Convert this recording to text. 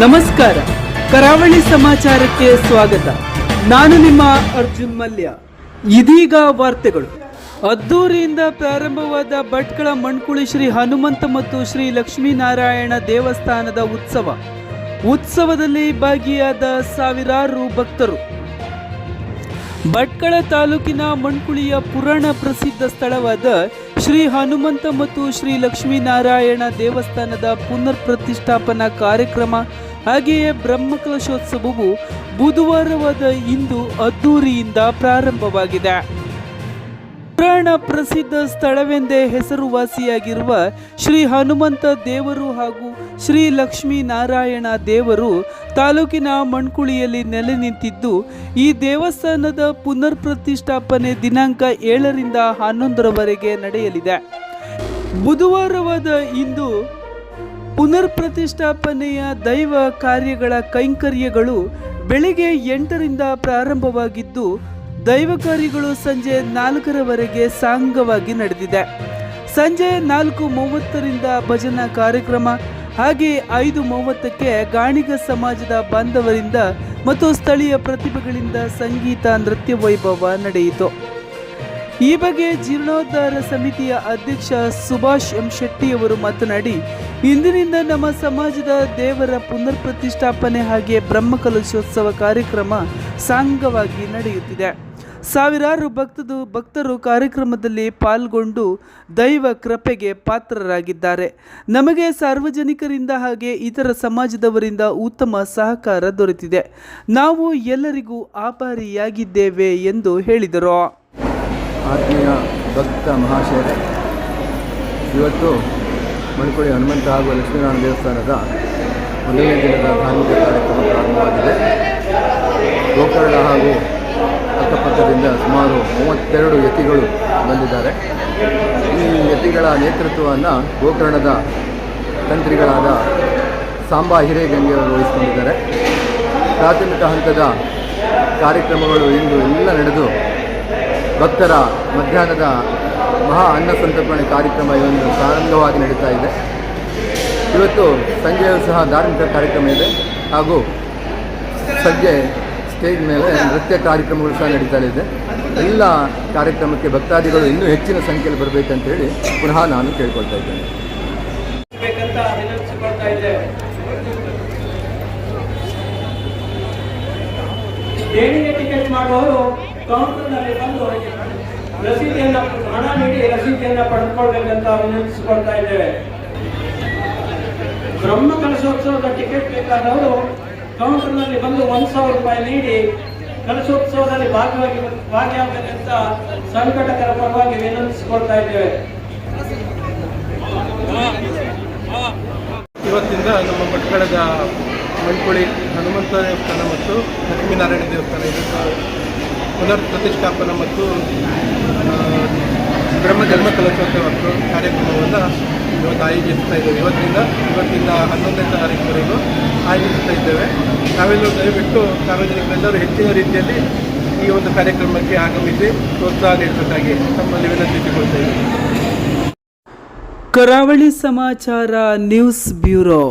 ನಮಸ್ಕಾರ. ಕರಾವಳಿ ಸಮಾಚಾರಕ್ಕೆ ಸ್ವಾಗತ. ನಾನು ನಿಮ್ಮ ಅರ್ಜುನ್ ಮಲ್ಯ. ಇದೀಗ ವಾರ್ತೆಗಳು. ಅದ್ದೂರಿಯಿಂದ ಪ್ರಾರಂಭವಾದ ಭಟ್ಕಳ ಮಣ್ಕುಳಿ ಶ್ರೀ ಹನುಮಂತ ಮತ್ತು ಶ್ರೀ ಲಕ್ಷ್ಮೀನಾರಾಯಣ ದೇವಸ್ಥಾನದ ಉತ್ಸವ. ಉತ್ಸವದಲ್ಲಿ ಭಾಗಿಯಾದ ಸಾವಿರಾರು ಭಕ್ತರು. ಭಟ್ಕಳ ತಾಲೂಕಿನ ಮಣ್ಕುಳಿಯ ಪುರಾಣ ಪ್ರಸಿದ್ಧ ಸ್ಥಳವಾದ ಶ್ರೀ ಹನುಮಂತ ಮತ್ತು ಶ್ರೀ ಲಕ್ಷ್ಮೀನಾರಾಯಣ ದೇವಸ್ಥಾನದ ಪುನರ್ ಪ್ರತಿಷ್ಠಾಪನಾ ಕಾರ್ಯಕ್ರಮ, ಹಾಗೆಯೇ ಬ್ರಹ್ಮಕಲಶೋತ್ಸವವು ಬುಧವಾರವಾದ ಇಂದು ಅದ್ದೂರಿಯಿಂದ ಪ್ರಾರಂಭವಾಗಿದೆ. ಪುರಾಣ ಪ್ರಸಿದ್ಧ ಸ್ಥಳವೆಂದೇ ಹೆಸರುವಾಸಿಯಾಗಿರುವ ಶ್ರೀ ಹನುಮಂತ ದೇವರು ಹಾಗೂ ಶ್ರೀ ಲಕ್ಷ್ಮೀ ನಾರಾಯಣ ದೇವರು ತಾಲೂಕಿನ ಮಣ್ಕುಳಿಯಲ್ಲಿ ನೆಲೆ ನಿಂತಿದ್ದು, ಈ ದೇವಸ್ಥಾನದ ಪುನರ್ ಪ್ರತಿಷ್ಠಾಪನೆ ದಿನಾಂಕ ಏಳರಿಂದ ಹನ್ನೊಂದರವರೆಗೆ ನಡೆಯಲಿದೆ. ಬುಧವಾರವಾದ ಇಂದು ಪುನರ್ ಪ್ರತಿಷ್ಠಾಪನೆಯ ದೈವ ಕಾರ್ಯಗಳ ಕೈಂಕರ್ಯಗಳು ಬೆಳಿಗ್ಗೆ ಎಂಟರಿಂದ ಪ್ರಾರಂಭವಾಗಿದ್ದು ದೈವ ಕಾರ್ಯಗಳು ಸಂಜೆ ನಾಲ್ಕರವರೆಗೆ ಸಾಂಗವಾಗಿ ನಡೆದಿದೆ. ಸಂಜೆ ನಾಲ್ಕು ಮೂವತ್ತರಿಂದ ಭಜನಾ ಕಾರ್ಯಕ್ರಮ, ಹಾಗೆ ಐದು ಮೂವತ್ತಕ್ಕೆ ಗಾಣಿಗ ಸಮಾಜದ ಬಾಂಧವರಿಂದ ಮತ್ತು ಸ್ಥಳೀಯ ಪ್ರತಿಭೆಗಳಿಂದ ಸಂಗೀತ ನೃತ್ಯ ವೈಭವ ನಡೆಯಿತು. ಈ ಬಗ್ಗೆ ಜೀರ್ಣೋದ್ಧಾರ ಸಮಿತಿಯ ಅಧ್ಯಕ್ಷ ಸುಭಾಷ್ ಎಂ ಶೆಟ್ಟಿಯವರು ಮಾತನಾಡಿ, ಇಂದಿನಿಂದ ನಮ್ಮ ಸಮಾಜದ ದೇವರ ಪುನರ್ ಪ್ರತಿಷ್ಠಾಪನೆ ಹಾಗೆ ಬ್ರಹ್ಮಕಲಶೋತ್ಸವ ಕಾರ್ಯಕ್ರಮ ಸಾಂಗವಾಗಿ ನಡೆಯುತ್ತಿದೆ. ಸಾವಿರಾರು ಭಕ್ತದು ಭಕ್ತರು ಕಾರ್ಯಕ್ರಮದಲ್ಲಿ ಪಾಲ್ಗೊಂಡು ದೈವ ಕೃಪೆಗೆ ಪಾತ್ರರಾಗಿದ್ದಾರೆ. ನಮಗೆ ಸಾರ್ವಜನಿಕರಿಂದ ಹಾಗೆ ಇತರ ಸಮಾಜದವರಿಂದ ಉತ್ತಮ ಸಹಕಾರ ದೊರೆತಿದೆ. ನಾವು ಎಲ್ಲರಿಗೂ ಆಭಾರಿಯಾಗಿದ್ದೇವೆ ಎಂದು ಹೇಳಿದರು. ಆತ್ಮೀಯ ಭಕ್ತ ಮಹಾಶಯರೇ, ಇವತ್ತು ಮಣಿಪುರಿ ಹನುಮಂತ ಹಾಗೂ ಲಕ್ಷ್ಮೀನಾರಾಯಣ ದೇವಸ್ಥಾನದ ಮೊದಲನೇ ದಿನದ ಧಾರ್ಮಿಕ ಕಾರ್ಯಕ್ರಮ ಪ್ರಾರಂಭವಾಗಿದೆ. ಗೋಕರ್ಣ ಹಾಗೂ ಅಕ್ಕಪಕ್ಕದಿಂದ ಸುಮಾರು ಮೂವತ್ತೆರಡು ಯತಿಗಳು ಬಂದಿದ್ದಾರೆ. ಈ ಯತಿಗಳ ನೇತೃತ್ವವನ್ನು ಗೋಕರ್ಣದ ತಂತ್ರಿಗಳಾದ ಸಾಂಬಾ ಹಿರೇಗಂಗೆಯವರು ವಹಿಸಿಕೊಂಡಿದ್ದಾರೆ. ಪ್ರಾಥಮಿಕ ಹಂತದ ಕಾರ್ಯಕ್ರಮಗಳು ಇಂದು ಎಲ್ಲ ನಡೆದು ಭಕ್ತರ ಮಧ್ಯಾಹ್ನದ ಮಹಾ ಅನ್ನ ಸಂತರ್ಪಣೆ ಕಾರ್ಯಕ್ರಮ ಇವೊಂದು ಸಾರಂಗವಾಗಿ ನಡೀತಾ ಇದೆ. ಇವತ್ತು ಸಂಜೆಯೂ ಸಹ ಧಾರ್ಮಿಕ ಕಾರ್ಯಕ್ರಮ ಇದೆ. ಹಾಗೂ ಸಂಜೆ ಸ್ಟೇಜ್ ಮೇಲೆ ನೃತ್ಯ ಕಾರ್ಯಕ್ರಮಗಳು ಸಹ ನಡೀತಾ ಇದೆ. ಎಲ್ಲ ಕಾರ್ಯಕ್ರಮಕ್ಕೆ ಭಕ್ತಾದಿಗಳು ಇನ್ನೂ ಹೆಚ್ಚಿನ ಸಂಖ್ಯೆಯಲ್ಲಿ ಬರಬೇಕಂತೇಳಿ ಪುನಃ ನಾನು ಕೇಳ್ಕೊಳ್ತಾ ಇದ್ದೇನೆ. ಬೇಕಂತ ವಿನಂತಿಸಿಕೊಳ್ತಾ ಇದ್ದೇವೆ. ದೇಣಿಗೆ ಟಿಕೆಟ್ ಮಾಡುವವರು? ಕೌಂಟರ್ನಲ್ಲಿ ಬಂದು ರಸೀದಿಯನ್ನ ಹಣ ನೀಡಿ ರಸೀದಿಯನ್ನ ಪಡೆದುಕೊಳ್ಬೇಕಂತ ವಿನಂತಿಸಿಕೊಳ್ತಾ ಇದ್ದೇವೆ. ಬ್ರಹ್ಮ ಕಲಶೋತ್ಸವದ ಟಿಕೆಟ್ ಬೇಕಾದವರು ಕೌಂಟರ್ನಲ್ಲಿ ಬಂದು ಒಂದು ಸಾವಿರ ರೂಪಾಯಿ ನೀಡಿ ಕಲಶೋತ್ಸವದಲ್ಲಿ ಭಾಗವಾಗಿ ಭಾಗಿಯಾಗಬೇಕಂತ ಸಂಘಟಕರ ಪರವಾಗಿ ವಿನಂತಿಸಿಕೊಳ್ತಾ ಇದ್ದೇವೆ. ಇವತ್ತಿಂದ ನಮ್ಮ ಭಟ್ಕಳದ ಮಣ್ಕುಳಿ ಹನುಮಂತ ದೇವಸ್ಥಾನ ಮತ್ತು ಲಕ್ಷ್ಮೀನಾರಾಯಣ ದೇವಸ್ಥಾನ ಪುನರ್ ಪ್ರತಿಷ್ಠಾಪನೆ ಮತ್ತು ಬ್ರಹ್ಮ ಜನ್ಮ ಕಲಶೋತ್ಸವ ಮತ್ತು ಕಾರ್ಯಕ್ರಮವನ್ನು ಇವತ್ತು ಆಯೋಜಿಸ್ತಾ ಇದ್ದೇವೆ. ಇವತ್ತಿಂದ ಇವತ್ತಿಂದ ಹನ್ನೊಂದನೇ ತಾರೀಕುವರೆಗೂ ಆಯೋಜಿಸ್ತಾ ಇದ್ದೇವೆ. ನಾವೆಲ್ಲರೂ ದಯವಿಟ್ಟು ಸಾರ್ವಜನಿಕರೆಲ್ಲರೂ ಹೆಚ್ಚಿನ ರೀತಿಯಲ್ಲಿ ಈ ಒಂದು ಕಾರ್ಯಕ್ರಮಕ್ಕೆ ಆಗಮಿಸಿ ಪ್ರೋತ್ಸಾಹ ನೀಡಬೇಕಾಗಿ ತಮ್ಮಲ್ಲಿ ವಿನಂತಿಸಿಕೊಳ್ತಾ ಇದ್ದೇವೆ ಕರಾವಳಿ ಸಮಾಚಾರ ನ್ಯೂಸ್ ಬ್ಯೂರೋ.